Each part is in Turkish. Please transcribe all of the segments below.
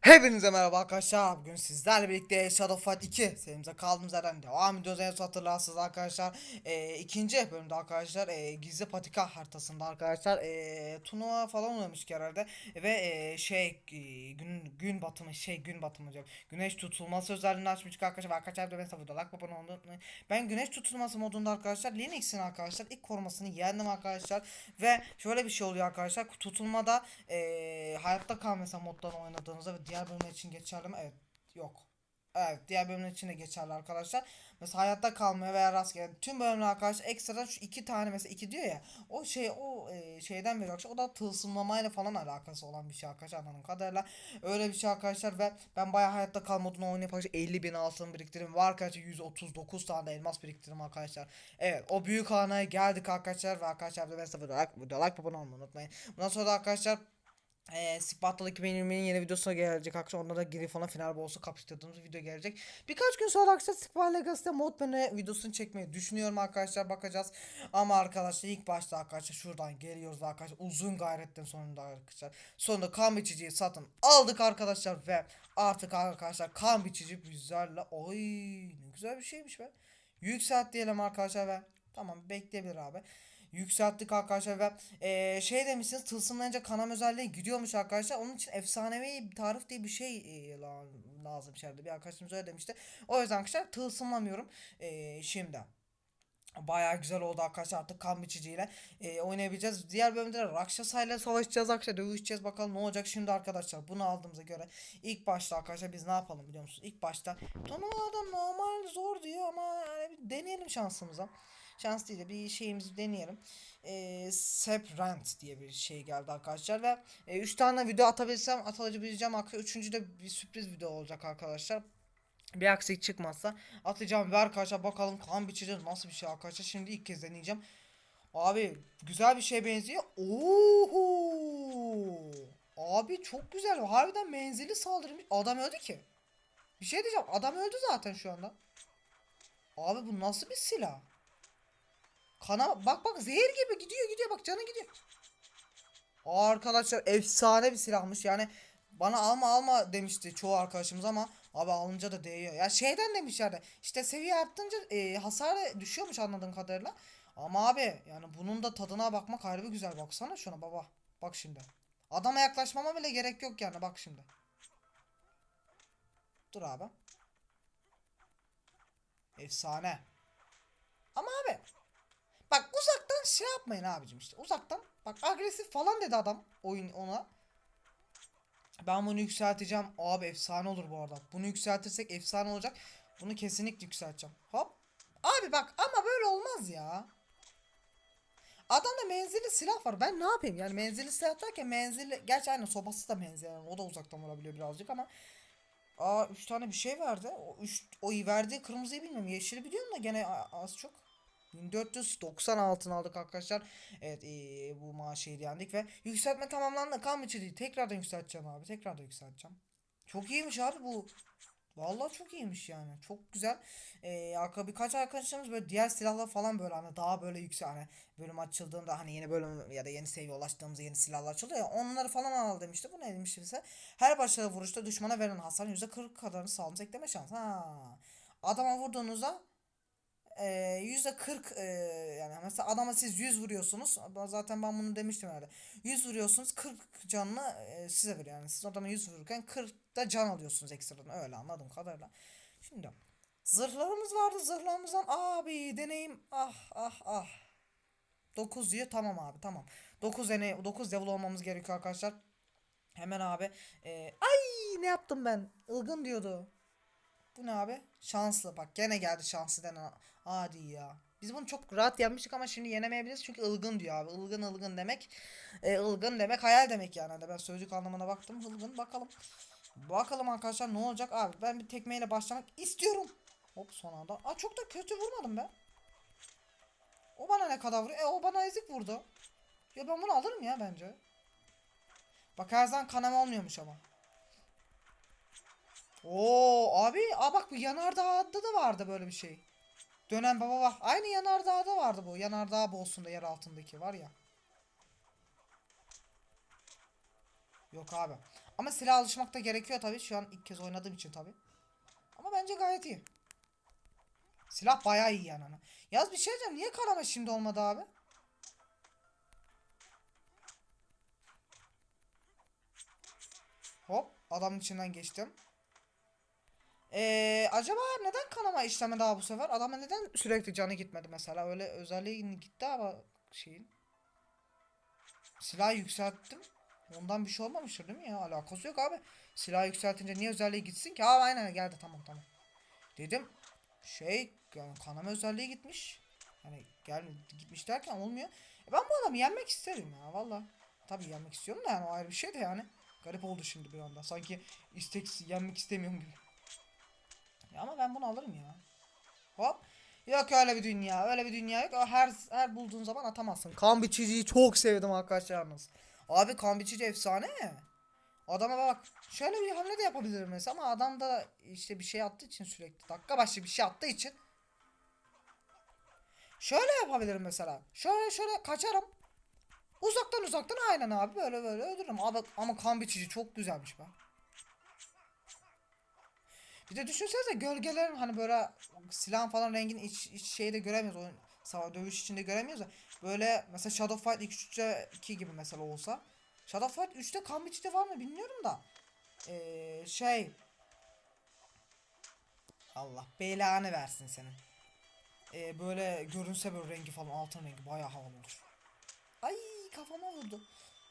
Hepinize merhaba arkadaşlar. Bugün sizlerle birlikte Shadow Fight 2 serimize kaldığımız yerden devam ediyoruz. En son hatırlarsınız arkadaşlar. Ee, ikinci bölümde arkadaşlar e, gizli patika haritasında arkadaşlar e, turnuva falan oynamıştık herhalde. Ve e, şey e, gün gün batımı şey gün batımı diyorum. Güneş tutulması özelliğini açmıştık arkadaşlar. Arkadaşlar da ben sabırda like babana unutmayın. Ben güneş tutulması modunda arkadaşlar Linux'in arkadaşlar ilk korumasını yendim arkadaşlar. Ve şöyle bir şey oluyor arkadaşlar. Tutulmada e, hayatta kal mesela moddan oynadığınızda ve diğer bölümler için geçerli mi? Evet. Yok. Evet diğer bölümler için de geçerli arkadaşlar. Mesela hayatta kalmaya veya rastgele tüm bölümler arkadaşlar ekstradan şu iki tane mesela iki diyor ya o şey o e, şeyden veriyor arkadaşlar o da tılsımlamayla falan alakası olan bir şey arkadaşlar anladığım kadarıyla öyle bir şey arkadaşlar ve ben bayağı hayatta kal modunu oynayıp arkadaşlar 50 bin altın biriktirim var arkadaşlar 139 tane de elmas biriktirim arkadaşlar evet o büyük hanaya geldik arkadaşlar ve arkadaşlar da ben size like, video like babunu olmayı unutmayın bundan sonra da arkadaşlar ee, Spartalı 2020'nin yeni videosuna gelecek arkadaşlar. Onda da Griffon'a final boss'u kapıştırdığımız video gelecek. Birkaç gün sonra arkadaşlar Spy Legacy'de mod bene videosunu çekmeyi düşünüyorum arkadaşlar. Bakacağız. Ama arkadaşlar ilk başta arkadaşlar şuradan geliyoruz arkadaşlar. Uzun gayretten sonunda arkadaşlar. Sonunda kan biçiciyi satın aldık arkadaşlar ve artık arkadaşlar kan biçici bizlerle oy ne güzel bir şeymiş be. Yükselt diyelim arkadaşlar ve tamam bekleyebilir abi yükselttik arkadaşlar ve eee, şey demişsiniz tılsımlayınca kanam özelliği gidiyormuş arkadaşlar. Onun için efsanevi tarif diye bir şey la- lazım içeride. Bir arkadaşımız öyle demişti. O yüzden arkadaşlar tılsımlamıyorum eee, şimdi. Bayağı güzel oldu arkadaşlar artık kan biçiciyle eee, oynayabileceğiz. Diğer bölümde de Rakşasa ile savaşacağız arkadaşlar dövüşeceğiz bakalım ne olacak şimdi arkadaşlar bunu aldığımıza göre ilk başta arkadaşlar biz ne yapalım biliyor musunuz? İlk başta turnuvada normal zor diyor ama yani bir deneyelim şansımıza. Şans değil de bir şeyimizi deneyelim. Eee Seprant diye bir şey geldi arkadaşlar ve 3 tane video atabilsem atabileceğim arkadaşlar. Üçüncü de bir sürpriz video olacak arkadaşlar. Bir aksilik çıkmazsa atacağım ve arkadaşlar bakalım kan biçeceğiz nasıl bir şey arkadaşlar. Şimdi ilk kez deneyeceğim. Abi güzel bir şeye benziyor. Oho! Abi çok güzel. Harbiden menzili saldırmış. Adam öldü ki. Bir şey diyeceğim. Adam öldü zaten şu anda. Abi bu nasıl bir silah? Kana bak bak zehir gibi gidiyor gidiyor bak canı gidiyor. Arkadaşlar efsane bir silahmış yani bana alma alma demişti çoğu arkadaşımız ama abi alınca da değiyor. Ya şeyden demişlerdi işte seviye arttınca e, hasarı düşüyormuş anladığım kadarıyla. Ama abi yani bunun da tadına bakmak harbi güzel baksana şuna baba. Bak şimdi. Adama yaklaşmama bile gerek yok yani bak şimdi. Dur abi. Efsane. Ama abi Bak uzaktan şey yapmayın abicim işte. Uzaktan bak agresif falan dedi adam oyun ona. Ben bunu yükselteceğim. Abi efsane olur bu arada. Bunu yükseltirsek efsane olacak. Bunu kesinlikle yükselteceğim. Hop. Abi bak ama böyle olmaz ya. Adamda menzilli silah var. Ben ne yapayım? Yani menzilli silah derken menzilli... Gerçi aynen sobası da menzilli. Yani o da uzaktan vurabiliyor birazcık ama... Aa 3 tane bir şey verdi. O, üç, o verdiği kırmızıyı bilmiyorum. Yeşili biliyorum da gene az çok. 1490 altın aldık arkadaşlar. Evet ee, bu maaşı yendik ve yükseltme tamamlandı. Kan biçi değil. Tekrardan yükselteceğim abi. Tekrardan yükselteceğim. Çok iyiymiş abi bu. Vallahi çok iyiymiş yani. Çok güzel. Ee, birkaç arkadaşlarımız böyle diğer silahlar falan böyle hani daha böyle yüksek hani bölüm açıldığında hani yeni bölüm ya da yeni seviye ulaştığımızda yeni silahlar açılıyor ya onları falan al demişti. Bu ne demişti bize? Her başarılı vuruşta düşmana verilen hasarın %40 kadarını sağlaması ekleme şansı. Ha. Adama vurduğunuzda yüzde 40 e, yani mesela adama siz 100 vuruyorsunuz. Zaten ben bunu demiştim herhalde. 100 vuruyorsunuz 40 canını e, size veriyor. Yani siz adama 100 vururken 40 da can alıyorsunuz ekstradan. Öyle anladım kadarıyla. Şimdi zırhlarımız vardı. Zırhlarımızdan abi deneyim. Ah ah ah. 9 diyor tamam abi tamam. 9 deney 9 level olmamız gerekiyor arkadaşlar. Hemen abi e, ay ne yaptım ben? Ilgın diyordu. Bu ne abi? Şanslı. Bak gene geldi şanslı denen. Hadi ya. Biz bunu çok rahat yenmiştik ama şimdi yenemeyebiliriz çünkü ılgın diyor abi. Ilgın ılgın demek. E, ılgın demek hayal demek yani. Hani ben sözcük anlamına baktım. Ilgın bakalım. Bakalım arkadaşlar ne olacak abi. Ben bir tekmeyle başlamak istiyorum. Hop son anda. Aa çok da kötü vurmadım ben. O bana ne kadar vuruyor? E o bana ezik vurdu. Ya ben bunu alırım ya bence. Bak her zaman kanama olmuyormuş ama. Oo abi aa bak bu yanardağda da vardı böyle bir şey. Dönen baba var. Aynı yanardağda vardı bu. Yanardağ boss'unda yer altındaki var ya. Yok abi. Ama silah alışmak da gerekiyor tabii. Şu an ilk kez oynadığım için tabii. Ama bence gayet iyi. Silah bayağı iyi yani. Yaz bir şey diyeceğim. Niye karama şimdi olmadı abi? Hop adamın içinden geçtim. Ee, acaba neden kanama işlemi daha bu sefer? Adama neden sürekli canı gitmedi mesela? Öyle özelliği gitti ama şeyin. Silahı yükselttim. Ondan bir şey olmamıştır değil mi ya? Alakası yok abi. Silahı yükseltince niye özelliği gitsin ki? Aa aynen geldi tamam tamam. Dedim şey yani kanama özelliği gitmiş. Hani gel gitmiş derken olmuyor. E ben bu adamı yenmek isterim ya valla. Tabii yenmek istiyorum da yani o ayrı bir şey de yani. Garip oldu şimdi bir anda. Sanki istek yenmek istemiyorum gibi. Ya ama ben bunu alırım ya. Hop. Yok öyle bir dünya. Öyle bir dünya yok. Her her bulduğun zaman atamazsın. Kan biçiciyi çok sevdim arkadaşlar. Abi kan biçici efsane. Adama bak. Şöyle bir hamle de yapabilirim mesela ama adam da işte bir şey attığı için sürekli dakika başı bir şey attığı için Şöyle yapabilirim mesela. Şöyle şöyle kaçarım. Uzaktan uzaktan aynen abi böyle böyle öldürürüm. Abi, ama kan biçici çok güzelmiş be. Bir de düşünsenize gölgelerin hani böyle silahın falan rengini iç, iç şeyde göremiyoruz. Oyun savaş dövüş içinde göremiyoruz. da Böyle mesela Shadow Fight 3'te 2 gibi mesela olsa. Shadow Fight 3'te kan biçici var mı bilmiyorum da. Ee, şey Allah belanı versin senin. Ee, böyle görünse böyle rengi falan altın rengi bayağı havalı olur. Ay kafama vurdu.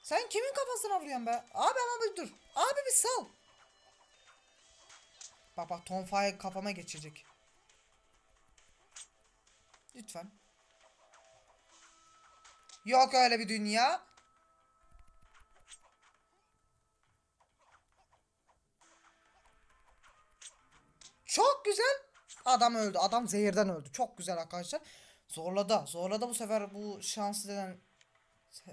Sen kimin kafasına vuruyorsun be? Abi ama bir dur. Abi bir sal. Bak bak tonfayı kafama geçirecek. Lütfen. Yok öyle bir dünya. Çok güzel. Adam öldü. Adam zehirden öldü. Çok güzel arkadaşlar. Zorladı. Zorladı bu sefer bu şanslı denen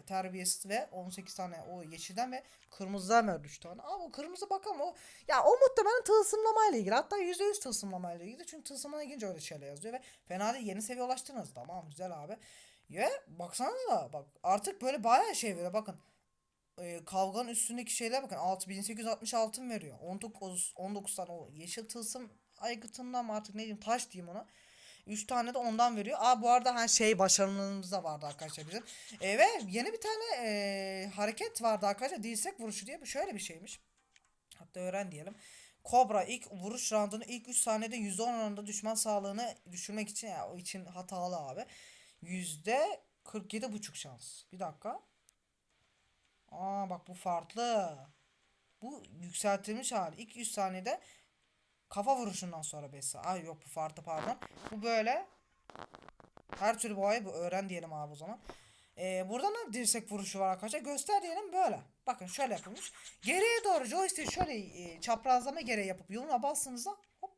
terbiyesiz ve 18 tane o yeşilden ve kırmızıdan verdi 3 tane. Ama o kırmızı bakalım o ya o muhtemelen tılsımlamayla ilgili. Hatta %100 tılsımlamayla ilgili. Çünkü tılsımlamaya girince öyle şeyler yazıyor ve fena değil yeni seviye ulaştınız. Tamam güzel abi. Ve baksana da bak artık böyle bayağı şey veriyor bakın. Ee, kavganın üstündeki şeyler bakın 6860 altın veriyor. 19 19 tane o yeşil tılsım aygıtından mı artık ne diyeyim taş diyeyim ona. 3 tane de ondan veriyor. Aa bu arada ha şey başarımlarımız da vardı arkadaşlar bizim. E, ve yeni bir tane e, hareket vardı arkadaşlar. Dirsek vuruşu diye. Şöyle bir şeymiş. Hatta öğren diyelim. Kobra ilk vuruş roundunu ilk 3 saniyede %10 oranında düşman sağlığını düşürmek için ya o için hatalı abi. Yüzde 47 buçuk şans. Bir dakika. Aa bak bu farklı. Bu yükseltilmiş hali. İlk 3 saniyede Kafa vuruşundan sonra 5 saniye. Ay yok bu farklı pardon. Bu böyle. Her türlü boğayı bu öğren diyelim abi o zaman. Ee, burada da dirsek vuruşu var arkadaşlar. Göster diyelim böyle. Bakın şöyle yapılmış. Geriye doğru joystick şöyle e, çaprazlama gereği yapıp yoluna bastığınızda hop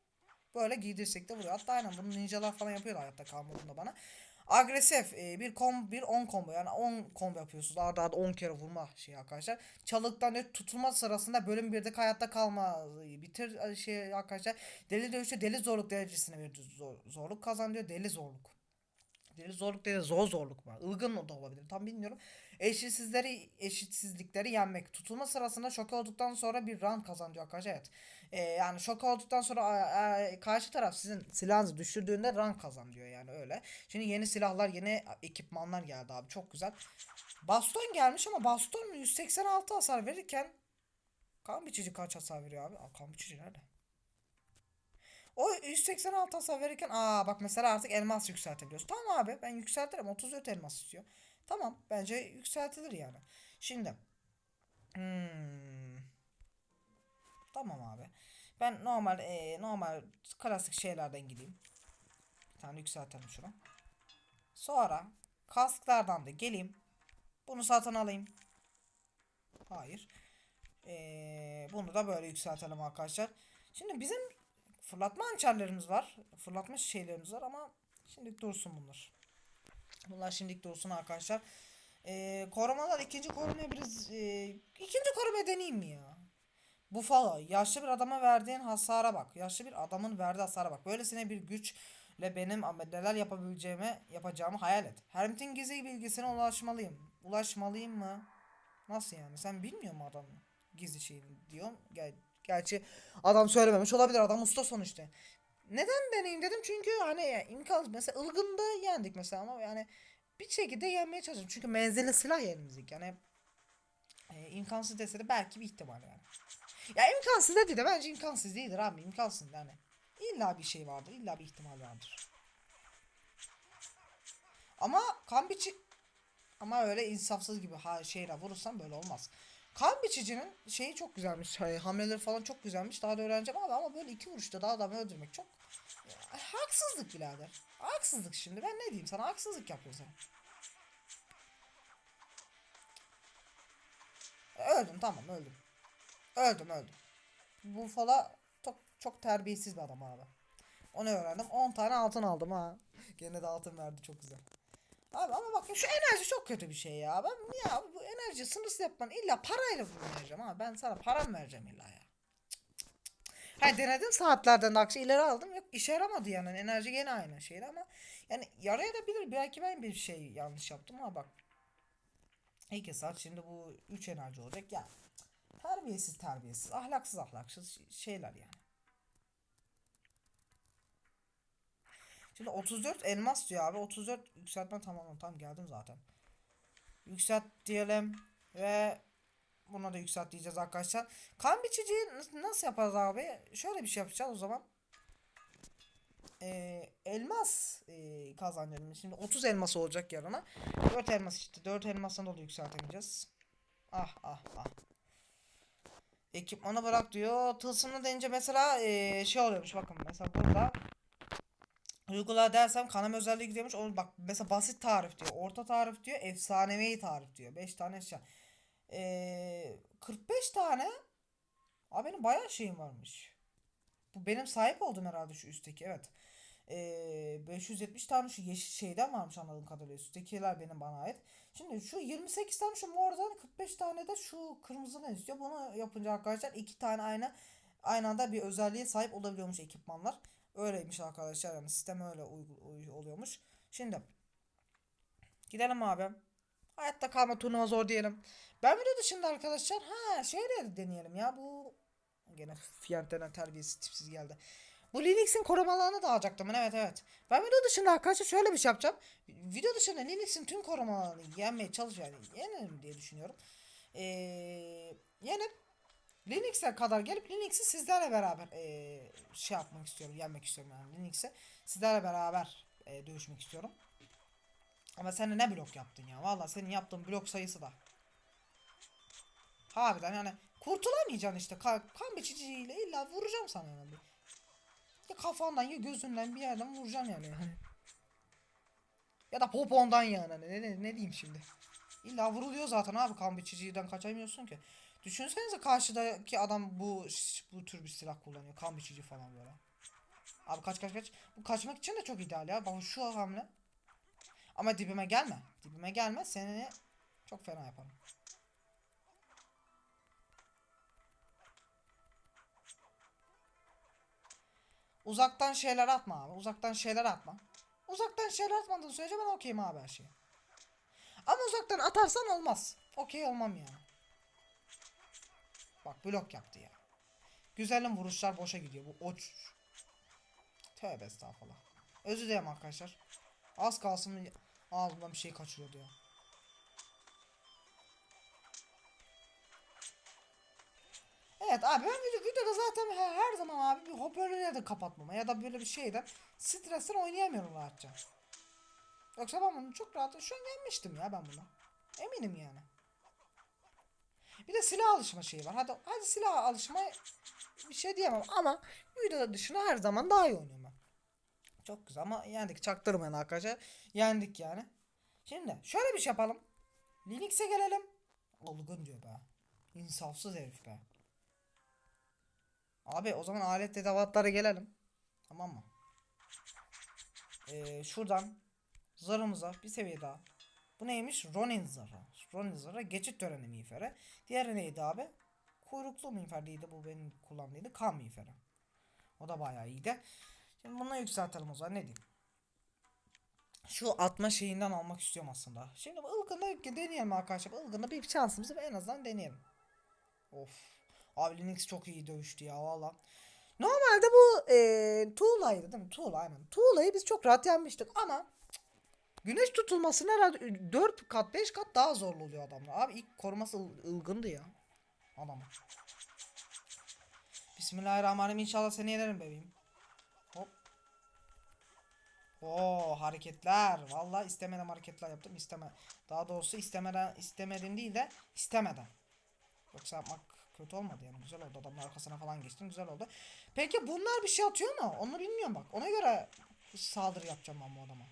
böyle giydirsek de vuruyor. Hatta aynen bunu ninjalar falan yapıyorlar hayatta kalmadığında bana. Agresif e, bir kom bir 10 combo yani 10 combo yapıyorsunuz. Arda arda 10 kere vurma şey arkadaşlar. Çalıktan net tutulma sırasında bölüm 1'de hayatta kalma bitir şey arkadaşlar. Deli dövüşte deli zorluk derecesine veriyor. Zor, zorluk kazanıyor deli zorluk. Deli zorluk değil zor zorluk var. Ilgın da olabilir tam bilmiyorum. Eşitsizleri eşitsizlikleri yenmek. Tutulma sırasında şok olduktan sonra bir round kazanıyor arkadaşlar. Evet. Ee, yani şok olduktan sonra e, e, karşı taraf sizin silahınızı düşürdüğünde rank kazanıyor yani öyle. Şimdi yeni silahlar, yeni ekipmanlar geldi abi. Çok güzel. Baston gelmiş ama baston 186 hasar verirken kan biçici kaç hasar veriyor abi? Aa, kan biçici nerede? O 186 hasar verirken aa bak mesela artık elmas yükseltebiliyoruz. Tamam abi ben yükseltirim. 34 elmas istiyor. Tamam bence yükseltilir yani. Şimdi hmm. Tamam abi. Ben normal e, normal klasik şeylerden gideyim. Bir tane yükseltelim şunu. Sonra kasklardan da geleyim. Bunu satın alayım. Hayır. Ee, bunu da böyle yükseltelim arkadaşlar. Şimdi bizim fırlatma hançerlerimiz var. Fırlatma şeylerimiz var ama şimdilik dursun bunlar. Bunlar şimdilik dursun arkadaşlar. Ee, korumalar ikinci korumaya biraz e, ikinci korumaya deneyeyim mi ya? Buffalo. Yaşlı bir adama verdiğin hasara bak. Yaşlı bir adamın verdiği hasara bak. Böylesine bir güçle benim neler yapabileceğimi yapacağımı hayal et. Hermit'in gizli bilgisine ulaşmalıyım. Ulaşmalıyım mı? Nasıl yani? Sen bilmiyor mu adamı? gizli şeyini diyorum. Ger gerçi adam söylememiş olabilir. Adam usta sonuçta. Neden deneyim dedim çünkü hani ya, imkan mesela ılgında yendik mesela ama yani bir şekilde yenmeye çalışıyorum. Çünkü menzilli silah elimizdeki. Yani e, imkansız dese de belki bir ihtimal yani. Ya imkansız dedi de bence imkansız değildir abi. imkansız yani. İlla bir şey vardır. illa bir ihtimal vardır. Ama kan biçi ama öyle insafsız gibi ha şeyle vurursan böyle olmaz. Kan biçicinin şeyi çok güzelmiş. Hani hamleleri falan çok güzelmiş. Daha da öğreneceğim abi ama böyle iki vuruşta daha adamı öldürmek çok haksızlık birader. Haksızlık şimdi. Ben ne diyeyim sana? Haksızlık yapıyorsun. Öldüm tamam öldüm. Öldüm öldüm. Bu falan çok çok terbiyesiz bir adam abi. Onu öğrendim. 10 tane altın aldım ha. Gene de altın verdi çok güzel. Abi ama bak şu enerji çok kötü bir şey ya. Ben ya bu enerji sınırsız yapman illa parayla vereceğim ha. Ben sana param vereceğim illa ya. Ha denedim saatlerden de akşam ileri aldım. Yok işe yaramadı yani. Enerji gene aynı şeydi ama yani yarayabilir. Belki ben bir şey yanlış yaptım ama bak. İlk saat şimdi bu 3 enerji olacak ya. Terbiyesiz terbiyesiz. Ahlaksız ahlaksız şeyler yani. Şimdi 34 elmas diyor abi. 34 yükseltme tamam tamam geldim zaten. Yükselt diyelim ve buna da yükselt diyeceğiz arkadaşlar. Kan biçiciyi nasıl yaparız abi? Şöyle bir şey yapacağız o zaman. Ee, elmas e, kazanacağım. Şimdi 30 elmas olacak yarına. 4 elmas işte. 4 elmasını da yükseltemeyeceğiz. Ah ah ah. Ekipmanı bırak diyor. Tılsımlı deyince mesela e, şey oluyormuş bakın mesela burada Uygula dersem kanama özelliği gidiyormuş. Onu bak mesela basit tarif diyor. Orta tarif diyor. Efsanevi tarif diyor. 5 tane eşya. Ee, 45 tane. Abi benim bayağı şeyim varmış. Bu benim sahip olduğum herhalde şu üstteki evet. Ee, 570 tane şu yeşil şeyden varmış anladığım kadarıyla. Üsttekiler benim bana ait. Şimdi şu 28 tane şu mordan 45 tane de şu kırmızıdan istiyor. Bunu yapınca arkadaşlar iki tane aynı aynı anda bir özelliğe sahip olabiliyormuş ekipmanlar. Öyleymiş arkadaşlar yani sistem öyle oluyormuş. Şimdi gidelim abi. Hayatta kalma turnuva zor diyelim. Ben video dışında arkadaşlar ha şeyleri deneyelim ya bu gene fiyantena terbiyesiz tipsiz geldi. Bu Linux'in korumalarını da alacaktım evet evet. Ben video dışında arkadaşlar şöyle bir şey yapacağım. Video dışında Linux'in tüm korumalarını yenmeye çalışacağım. Yani yenerim diye düşünüyorum. Ee, yenip Linux'e kadar gelip Linux'i sizlerle beraber eee, şey yapmak istiyorum, yenmek istiyorum yani Linux'e sizlerle beraber eee, dövüşmek istiyorum. Ama sen ne blok yaptın ya? Valla senin yaptığın blok sayısı da. Harbiden yani kurtulamayacaksın işte. Ka kan biçiciyle illa vuracağım sana yani. Ya kafandan ya gözünden bir yerden vuracağım yani. Ya da popondan yani. Ne, ne, ne diyeyim şimdi. İlla vuruluyor zaten abi kan biçiciden kaçamıyorsun ki. Düşünsenize karşıdaki adam bu bu tür bir silah kullanıyor. Kan biçici falan böyle. Abi kaç kaç kaç. Bu kaçmak için de çok ideal ya. Bak şu hamle. Ama dibime gelme. Dibime gelme. Seni çok fena yaparım. Uzaktan şeyler atma abi. Uzaktan şeyler atma. Uzaktan şeyler atmadığın sürece ben okeyim abi her şeye. Ama uzaktan atarsan olmaz. Okey olmam yani. Bak blok yaptı ya. Güzelim vuruşlar boşa gidiyor. Bu oç. Tövbe estağfurullah. Özür dilerim arkadaşlar. Az kalsın ağzımdan bir şey kaçırıyordu ya. Evet abi ben video, videoda zaten her, her zaman abi bir hoparlörü de kapatmama ya da böyle bir şeyden stresten oynayamıyorum rahatça. Yoksa ben bunu çok rahat şu an yenmiştim ya ben bunu. Eminim yani. Bir de silah alışma şeyi var. Hadi hadi silah alışma bir şey diyemem ama video dışında her zaman daha iyi oynuyorum ben. Çok güzel ama yendik çaktırmayın arkadaşlar. Yendik yani. Şimdi şöyle bir şey yapalım. Linux'e gelelim. Olgun diyor be. İnsafsız herif be. Abi o zaman alet edevatlara gelelim. Tamam mı? Ee, şuradan zırhımıza bir seviye daha. Bu neymiş? Ronin zırhı. Ronin zırhı geçit töreni miğferi. Diğeri neydi abi? Kuyruklu miğferiydi bu benim kullandığıydı. Kan miğferi. O da bayağı iyiydi. Şimdi bunu yükseltelim o zaman ne diyeyim. Şu atma şeyinden almak istiyorum aslında. Şimdi ılgında deneyelim arkadaşlar. Ilgında bir şansımızı en azından deneyelim. Of. Abi Linux çok iyi dövüştü ya valla. Normalde bu e, Tuğla'ydı değil mi? Tuğla aynen. Tuğla'yı biz çok rahat yenmiştik ama güneş tutulmasına herhalde 4 kat 5 kat daha zorlu oluyor adamlar. Abi ilk koruması ıl- ılgındı ya. Adamı. Bismillahirrahmanirrahim inşallah seni yenerim bebeğim. Hop. Oo hareketler. Vallahi istemeden hareketler yaptım. İsteme. Daha doğrusu istemeden istemedim değil de istemeden. Yoksa yapmak kötü olmadı yani güzel oldu. Adamın arkasına falan geçtim güzel oldu. Peki bunlar bir şey atıyor mu? Onu bilmiyorum bak. Ona göre saldırı yapacağım ben bu adama.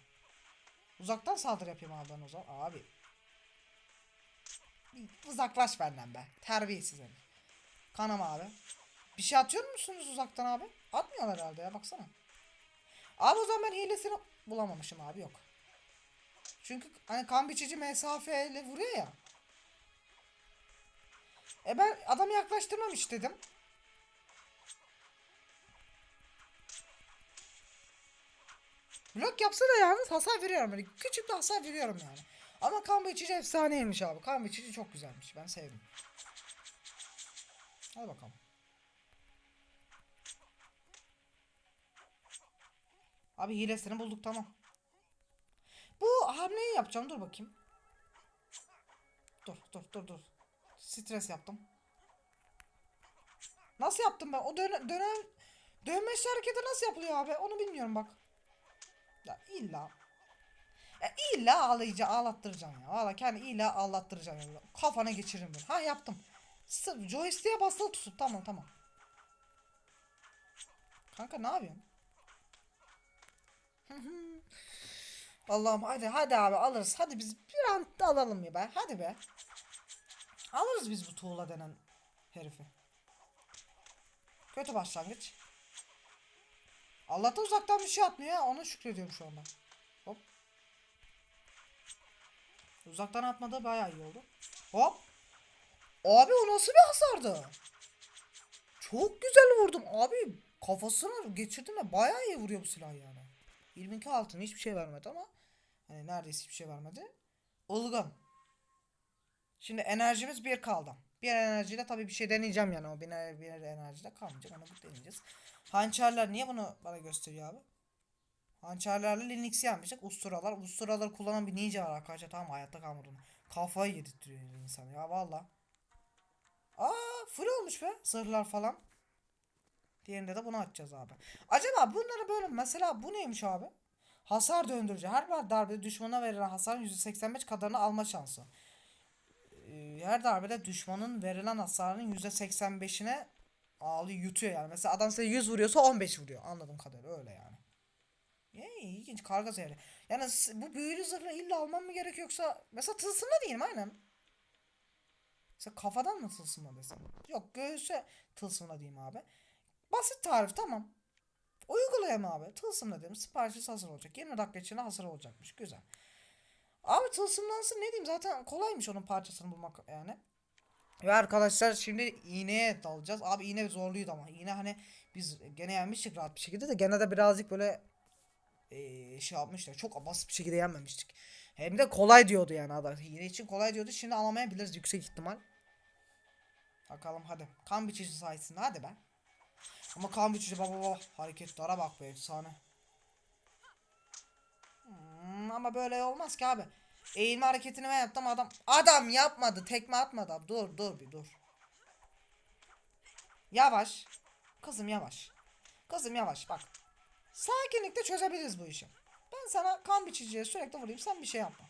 Uzaktan saldırı yapayım abi ben o zaman. Abi. Uzaklaş benden be. Terbiyesiz herif. Kanama abi. Bir şey atıyor musunuz uzaktan abi? Atmıyorlar herhalde ya baksana. Abi o zaman ben hilesini bulamamışım abi yok. Çünkü hani kan biçici mesafeyle vuruyor ya. E ben adamı yaklaştırmam istedim. Blok yapsa da yalnız hasar veriyorum. Böyle küçük bir hasar veriyorum yani. Ama kan biçici efsaneymiş abi. Kan biçici çok güzelmiş. Ben sevdim. Hadi bakalım. Abi hilesini bulduk tamam. Bu hamleyi yapacağım. Dur bakayım. Dur dur dur dur. Stres yaptım. Nasıl yaptım ben? O dönem dönem dönmeşli hareketi nasıl yapılıyor abi? Onu bilmiyorum bak. Ya illa. Ya illa ağlayıcı ağlattıracaksın ya. Valla kendi illa ağlattıracaksın ya. Kafana geçiririm böyle. Ha yaptım. Sırf joystick'e basılı tutup tamam tamam. Kanka ne yapıyorsun? Allah'ım hadi hadi abi alırız. Hadi biz bir an alalım ya be. Hadi be. Alırız biz bu tuğla denen herifi. Kötü başlangıç. Allah'tan uzaktan bir şey atmıyor ya. Ona şükrediyorum şu anda. Hop. Uzaktan atmadı bayağı iyi oldu. Hop. Abi o nasıl bir hasardı? Çok güzel vurdum abi. Kafasına geçirdim ve bayağı iyi vuruyor bu silah yani. 22 altın hiçbir şey vermedi ama hani neredeyse hiçbir şey vermedi. Ilgın. Şimdi enerjimiz bir kaldı. Bir enerjiyle tabii bir şey deneyeceğim yani o bir, bir enerjide kalmayacak onu deneyeceğiz. Hançerler niye bunu bana gösteriyor abi? Hançerlerle Linux'i yenmiştik. Usturalar. Usturaları kullanan bir ninja var arkadaşlar. Tamam hayatta kalmadı onu. Kafayı yedirtiyor insan ya valla. Aa full olmuş be. Zırhlar falan. Diğerinde de bunu açacağız abi. Acaba bunları böyle mesela bu neymiş abi? Hasar döndürücü. Her bir darbede düşmana verilen hasarın %85 kadarını alma şansı. Ee, Her darbede düşmanın verilen hasarın %85'ine ağlıyor yutuyor yani. Mesela adam size 100 vuruyorsa 15 vuruyor. Anladığım kadarıyla öyle yani. Ya ilginç karga zehri. Yani bu büyülü zırhı illa almam mı gerekiyor yoksa mesela tılsımda değilim aynen. Mesela kafadan mı tılsımla desem? Yok göğüse tılsımla diyeyim abi. Basit tarif tamam. Uygulayalım abi. Tılsımla dedim. Siparişiniz hazır olacak. 20 dakika içinde hazır olacakmış. Güzel. Abi tılsımlansın ne diyeyim zaten kolaymış onun parçasını bulmak yani. Ve arkadaşlar şimdi iğneye dalacağız. Abi iğne zorluydu ama. İğne hani biz gene yenmiştik rahat bir şekilde de gene de birazcık böyle eee, şey yapmışlar. Çok basit bir şekilde yenmemiştik. Hem de kolay diyordu yani adam. İğne için kolay diyordu. Şimdi alamayabiliriz yüksek ihtimal. Bakalım hadi. Kan biçici sayesinde hadi be. Ama kan biçici baba baba hareketlere bak be efsane. Ama böyle olmaz ki abi. Eğilme hareketini ben yaptım adam. Adam yapmadı. Tekme atmadı. abi. Dur dur bir dur. Yavaş. Kızım yavaş. Kızım yavaş bak. Sakinlikle çözebiliriz bu işi. Ben sana kan biçiciye sürekli vurayım sen bir şey yapma.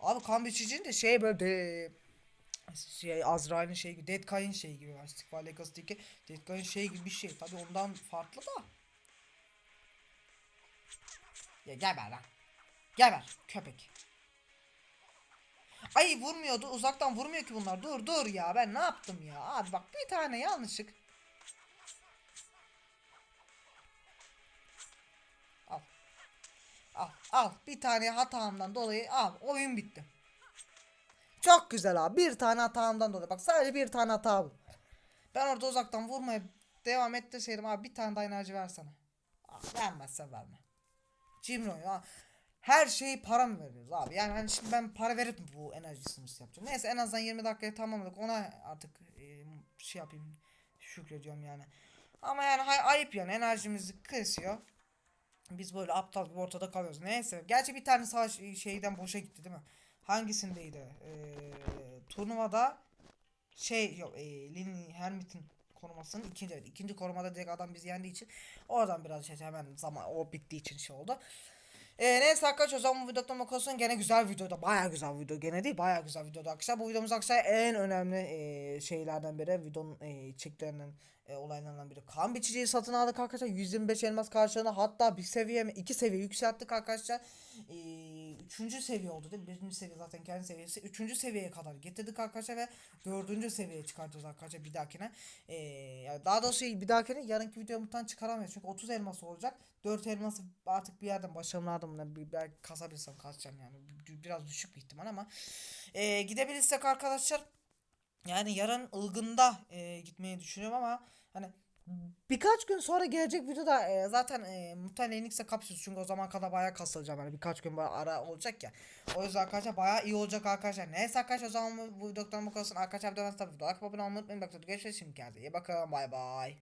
Abi kan biçicinin de şey böyle de şey Azrail'in şey gibi Dead Kain şey gibi var. Stickfire Legacy'deki Dead Kain şey gibi bir şey. Tabi ondan farklı da. Ya geber lan. Geber köpek. Ay vurmuyordu uzaktan vurmuyor ki bunlar. Dur dur ya ben ne yaptım ya. Abi bak bir tane yanlışlık. Al. Al al bir tane hatamdan dolayı al oyun bitti. Çok güzel abi bir tane hatamdan dolayı bak sadece bir tane hata bu. Ben orada uzaktan vurmaya devam ettirseydim abi bir tane daha enerji versene. Vermezsen verme. Cimro ya. her şeyi para mı veriyoruz abi? Yani hani şimdi ben para verip bu enerji sınırsız yapacağım? Neyse en azından 20 dakikaya tamamladık. Ona artık e, şey yapayım. Şükrediyorum yani. Ama yani hay- ayıp yani enerjimizi kesiyor. Biz böyle aptal gibi ortada kalıyoruz. Neyse. Gerçi bir tane savaş e, şeyden boşa gitti değil mi? Hangisindeydi? Ee, turnuvada şey yok e, Lin Hermit'in korumasının ikinci evet, ikinci korumada direkt adam bizi yendiği için oradan biraz şey hemen zaman o bittiği için şey oldu. Ee, neyse arkadaşlar o zaman bu videodan bakıyorsun gene güzel videoda baya güzel video gene değil baya güzel videoda arkadaşlar bu videomuz arkadaşlar en önemli e, şeylerden biri videonun e, çeklerinden e, olaylarından biri. Kan biçiciyi satın aldık arkadaşlar. 125 elmas karşılığında. Hatta bir seviye mi? İki seviye yükselttik arkadaşlar. E, üçüncü seviye oldu değil mi? Birinci seviye zaten kendi seviyesi. Üçüncü seviyeye kadar getirdik arkadaşlar ve dördüncü seviyeye çıkartacağız arkadaşlar bir dahakine. E, yani daha doğrusu bir dahakine yarınki videomuzdan çıkaramayız çünkü 30 elmas olacak. 4 elması artık bir yerden başarılardım bir belki kasabilsem kasacağım yani. Bir- biraz düşük bir ihtimal ama. E, gidebilirsek arkadaşlar yani yarın ılgında e, gitmeyi düşünüyorum ama hani birkaç gün sonra gelecek videoda e, zaten e, muhtemelen Enix'e kapışırız çünkü o zaman kadar bayağı kasılacağım yani birkaç gün böyle ara olacak ya. O yüzden arkadaşlar bayağı iyi olacak arkadaşlar. Neyse arkadaşlar o zaman bu, bu videodan bu kadar olsun. Arkadaşlar bir de tabii like abone olmayı unutmayın. Görüşürüz şimdi kendinize. İyi bakın bay bay.